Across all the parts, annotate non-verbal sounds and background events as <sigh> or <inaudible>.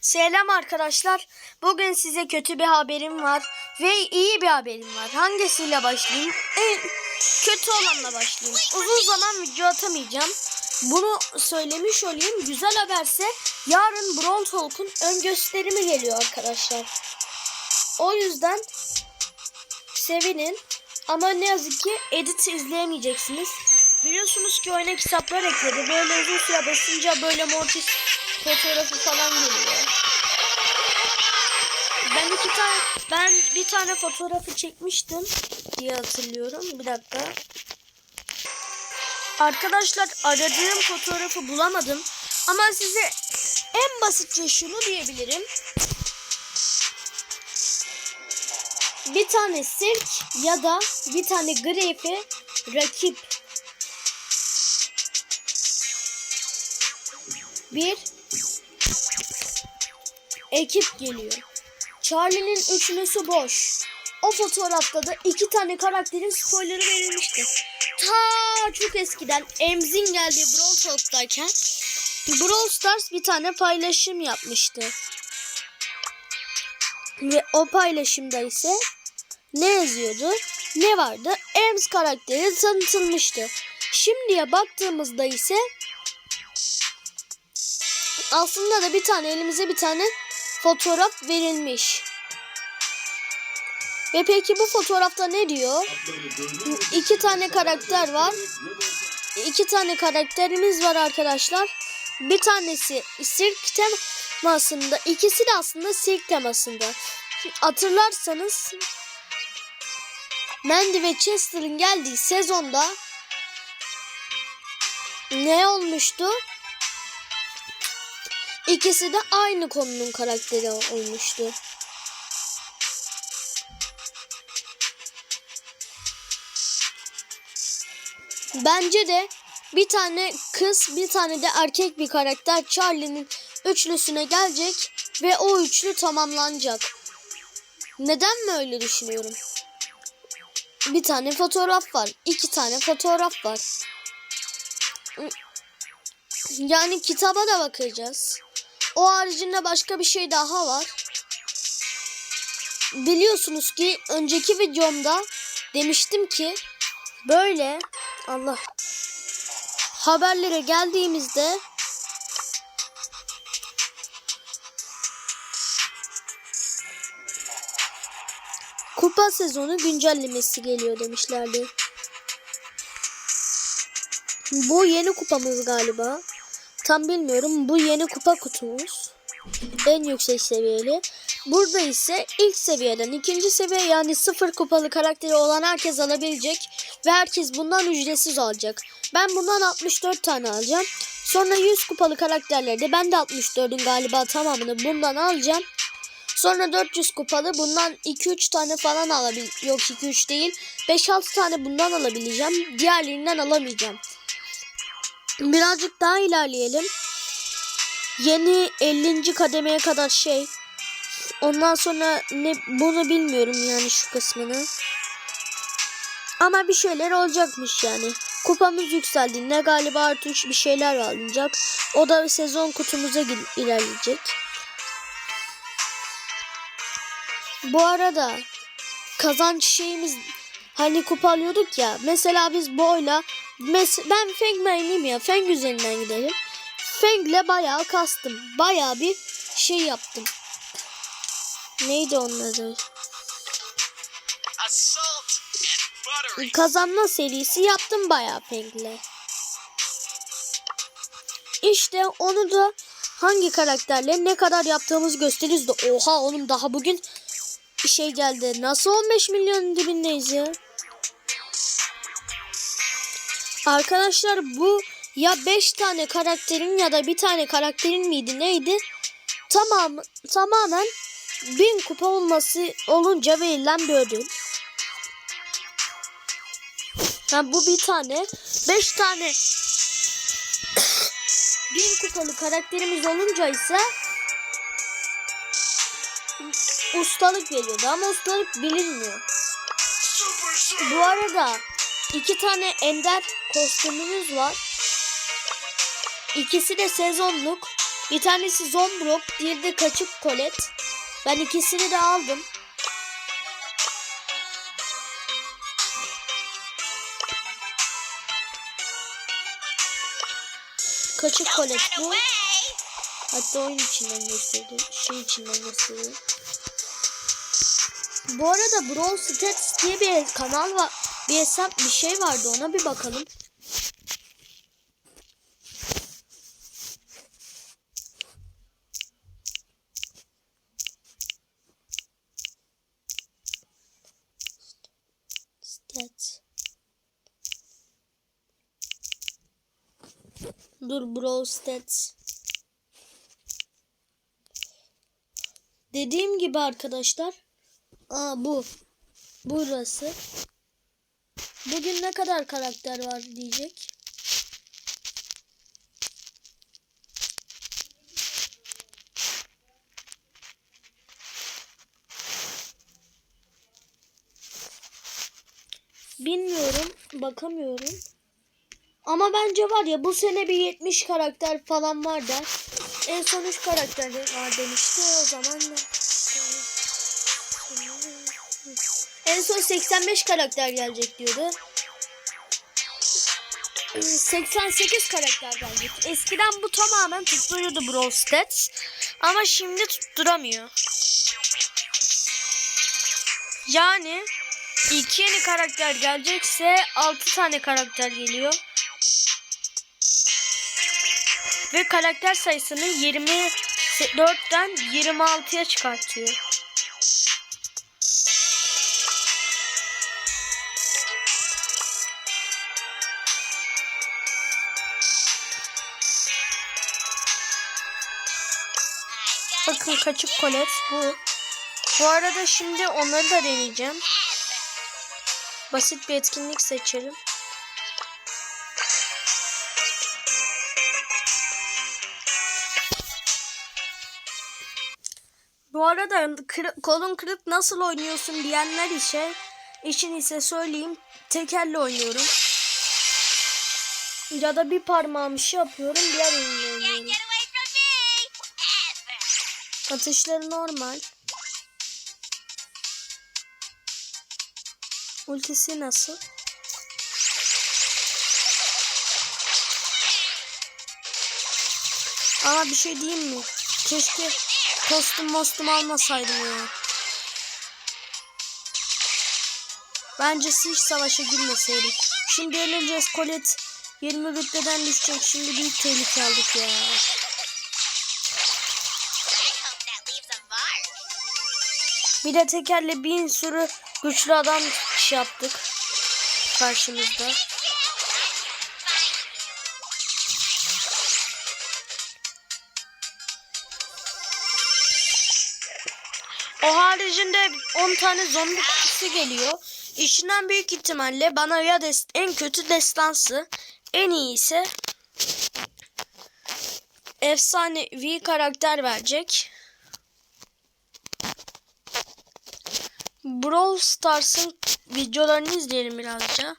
Selam arkadaşlar. Bugün size kötü bir haberim var ve iyi bir haberim var. Hangisiyle başlayayım? En kötü olanla başlayayım. Uzun zaman video atamayacağım. Bunu söylemiş olayım. Güzel haberse yarın Brawl Talk'un ön gösterimi geliyor arkadaşlar. O yüzden sevinin. Ama ne yazık ki edit izleyemeyeceksiniz. Biliyorsunuz ki oyuna kitaplar ekledi. Böyle uzun süre basınca böyle Mortis fotoğrafı falan geliyor. Ben iki tane ben bir tane fotoğrafı çekmiştim diye hatırlıyorum. Bir dakika. Arkadaşlar aradığım fotoğrafı bulamadım. Ama size en basitçe şunu diyebilirim. Bir tane sirk ya da bir tane grefe rakip. Bir ekip geliyor. Charlie'nin üçlüsü boş. O fotoğrafta da iki tane karakterin spoilerı verilmişti. Ta çok eskiden Emzin geldiği Brawl Talk'tayken Brawl Stars bir tane paylaşım yapmıştı. Ve o paylaşımda ise ne yazıyordu? Ne vardı? Ems karakteri tanıtılmıştı. Şimdiye baktığımızda ise aslında da bir tane elimize bir tane fotoğraf verilmiş. Ve peki bu fotoğrafta ne diyor? İki tane karakter var. İki tane karakterimiz var arkadaşlar. Bir tanesi sirk temasında, ikisi de aslında sirk temasında. Hatırlarsanız Mandy ve Chester'ın geldiği sezonda ne olmuştu? İkisi de aynı konunun karakteri olmuştu. Bence de bir tane kız bir tane de erkek bir karakter Charlie'nin üçlüsüne gelecek ve o üçlü tamamlanacak. Neden mi öyle düşünüyorum? Bir tane fotoğraf var. iki tane fotoğraf var. Yani kitaba da bakacağız. O haricinde başka bir şey daha var. Biliyorsunuz ki önceki videomda demiştim ki böyle Allah haberlere geldiğimizde kupa sezonu güncellemesi geliyor demişlerdi. Bu yeni kupamız galiba. Tam bilmiyorum. Bu yeni kupa kutumuz. En yüksek seviyeli. Burada ise ilk seviyeden ikinci seviye yani sıfır kupalı karakteri olan herkes alabilecek. Ve herkes bundan ücretsiz alacak. Ben bundan 64 tane alacağım. Sonra 100 kupalı karakterleri de ben de 64'ün galiba tamamını bundan alacağım. Sonra 400 kupalı bundan 2-3 tane falan alabil yok 2-3 değil 5-6 tane bundan alabileceğim. Diğerlerinden alamayacağım. Birazcık daha ilerleyelim. Yeni 50. kademeye kadar şey. Ondan sonra ne bunu bilmiyorum yani şu kısmını. Ama bir şeyler olacakmış yani. Kupamız yükseldiğinde galiba artı 3 bir şeyler alınacak. O da sezon kutumuza ilerleyecek. Bu arada kazanç şeyimiz hani kupa alıyorduk ya. Mesela biz boyla mes ben Feng main'liyim ya. Feng üzerinden gidelim. Feng'le bayağı kastım. Bayağı bir şey yaptım. Neydi onun adı? Kazanma serisi yaptım bayağı Feng'le. İşte onu da hangi karakterle ne kadar yaptığımız gösteririz de oha oğlum daha bugün bir şey geldi. Nasıl 15 milyon dibindeyiz ya? Arkadaşlar bu ya 5 tane karakterin ya da bir tane karakterin miydi neydi? Tamam tamamen 1000 kupa olması olunca verilen bir ödül. Yani bu bir tane 5 tane <coughs> 1000 kupalı karakterimiz olunca ise ustalık veriyordu ama ustalık bilinmiyor. Bu arada iki tane ender kostümümüz var. İkisi de sezonluk. Bir tanesi Zombrook, diğeri de Kaçık Kolet. Ben ikisini de aldım. Kaçık Kolet bu. Hatta oyun içinden gösterdi. Şey içinden gösterdi. Bu arada Brawl Stats diye bir kanal var. Bir hesap bir şey vardı ona bir bakalım. Stats. Dur Brawl Stats. Dediğim gibi arkadaşlar. Aa bu. Burası. Bugün ne kadar karakter var diyecek. Bilmiyorum. Bakamıyorum. Ama bence var ya bu sene bir 70 karakter falan var da. En son 3 karakter var demişti o zaman da. En son 85 karakter gelecek diyordu. 88 karakter gelecek. Eskiden bu tamamen tutturuyordu Brawl Stats. Ama şimdi tutturamıyor. Yani iki yeni karakter gelecekse 6 tane karakter geliyor. Ve karakter sayısını 24'ten 26'ya çıkartıyor. Bakın kaçık kolet bu. Bu arada şimdi onları da deneyeceğim. Basit bir etkinlik seçelim. Bu arada kırık, kolun kırık nasıl oynuyorsun diyenler ise için ise söyleyeyim tekerle oynuyorum. Ya da bir parmağım şey yapıyorum diğer elimle Atışları normal. Ultisi nasıl? Ama bir şey diyeyim mi? Keşke kostüm mostum almasaydım ya. Bence hiç savaşa girmeseydik. Şimdi öleceğiz Colette 20 rütbeden düşecek. Şimdi büyük tehlike aldık ya. Bir de tekerle bin sürü güçlü adam şey yaptık. Karşımızda. O haricinde 10 tane zombi kutusu geliyor. İşinden büyük ihtimalle bana ya en kötü destansı, en iyisi efsanevi karakter verecek. Brawl Stars'ın videolarını izleyelim birazca.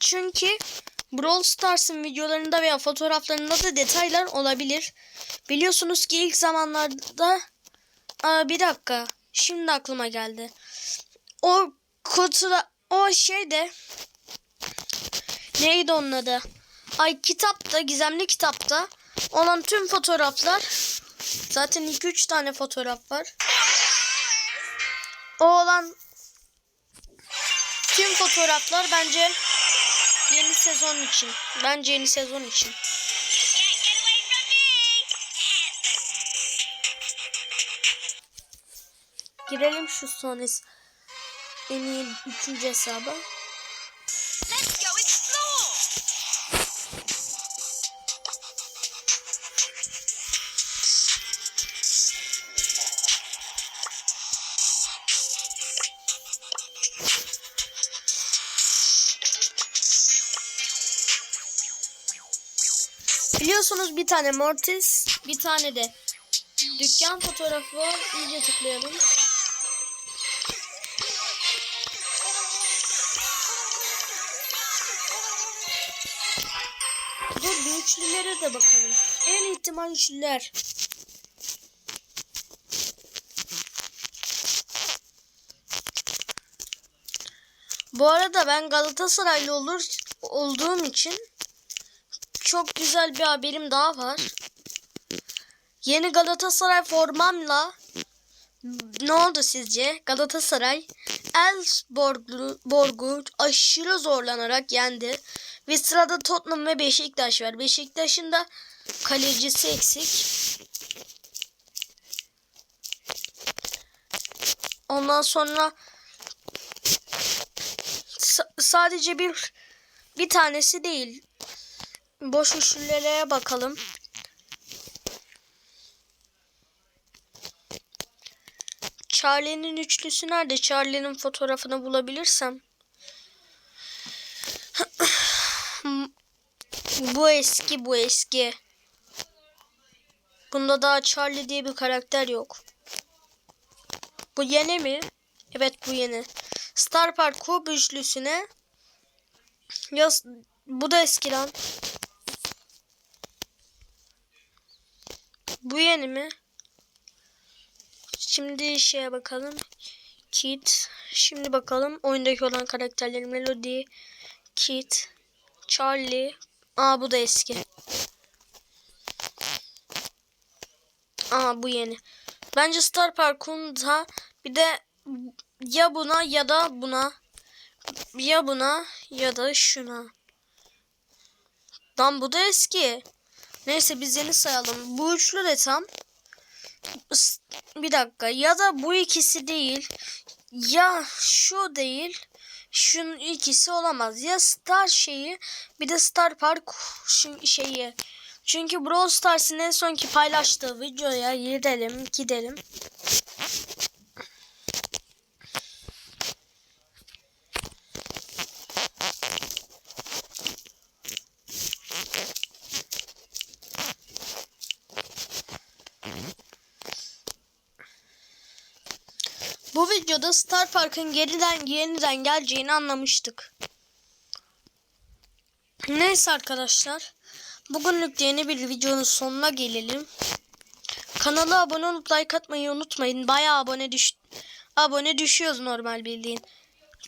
Çünkü Brawl Stars'ın videolarında veya fotoğraflarında da detaylar olabilir. Biliyorsunuz ki ilk zamanlarda Aa, bir dakika. Şimdi aklıma geldi. O kutuda o şeyde neydi onun adı? Ay kitapta, gizemli kitapta olan tüm fotoğraflar zaten 2-3 tane fotoğraf var. O olan tüm fotoğraflar bence yeni sezon için. Bence yeni sezon için. Girelim şu son en iyi üçüncü hesaba. Biliyorsunuz bir tane Mortis, bir tane de dükkan fotoğrafı var. İyice tıklayalım. üçlülere de bakalım. En ihtimal üçlüler. Bu arada ben Galatasaraylı olur olduğum için çok güzel bir haberim daha var. Yeni Galatasaray formamla ne oldu sizce? Galatasaray Elfsborg'u Borg'u aşırı zorlanarak yendi. Ve sırada Tottenham ve Beşiktaş var. Beşiktaş'ın da kalecisi eksik. Ondan sonra sa- sadece bir bir tanesi değil. Boş üçlülere bakalım. Charlie'nin üçlüsü nerede? Charlie'nin fotoğrafını bulabilirsem. <clears throat> bu eski, bu eski. Bunda daha Charlie diye bir karakter yok. Bu yeni mi? Evet bu yeni. Star Park Kub üçlüsüne ya bu da eski lan. Bu yeni mi? Şimdi şeye bakalım. Kit. Şimdi bakalım oyundaki olan karakterlerin Melody, Kit, Charlie. Aa bu da eski. Aa bu yeni. Bence Star Park'un da bir de ya buna ya da buna ya buna ya da şuna. Lan bu da eski. Neyse biz yeni sayalım. Bu üçlü de tam. Bir dakika ya da bu ikisi değil. Ya şu değil. Şunun ikisi olamaz. Ya Star şeyi bir de Star Park şeyi. Çünkü Brawl Stars'ın en sonki paylaştığı videoya gidelim gidelim. Bu videoda Star Park'ın geriden yeniden geleceğini anlamıştık. Neyse arkadaşlar. Bugünlük yeni bir videonun sonuna gelelim. Kanala abone olup like atmayı unutmayın. Bayağı abone düş abone düşüyoruz normal bildiğin.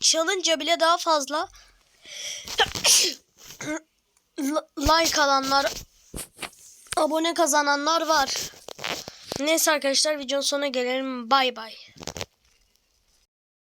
Çalınca bile daha fazla <coughs> like alanlar abone kazananlar var. Neyse arkadaşlar videonun sonuna gelelim. Bay bay.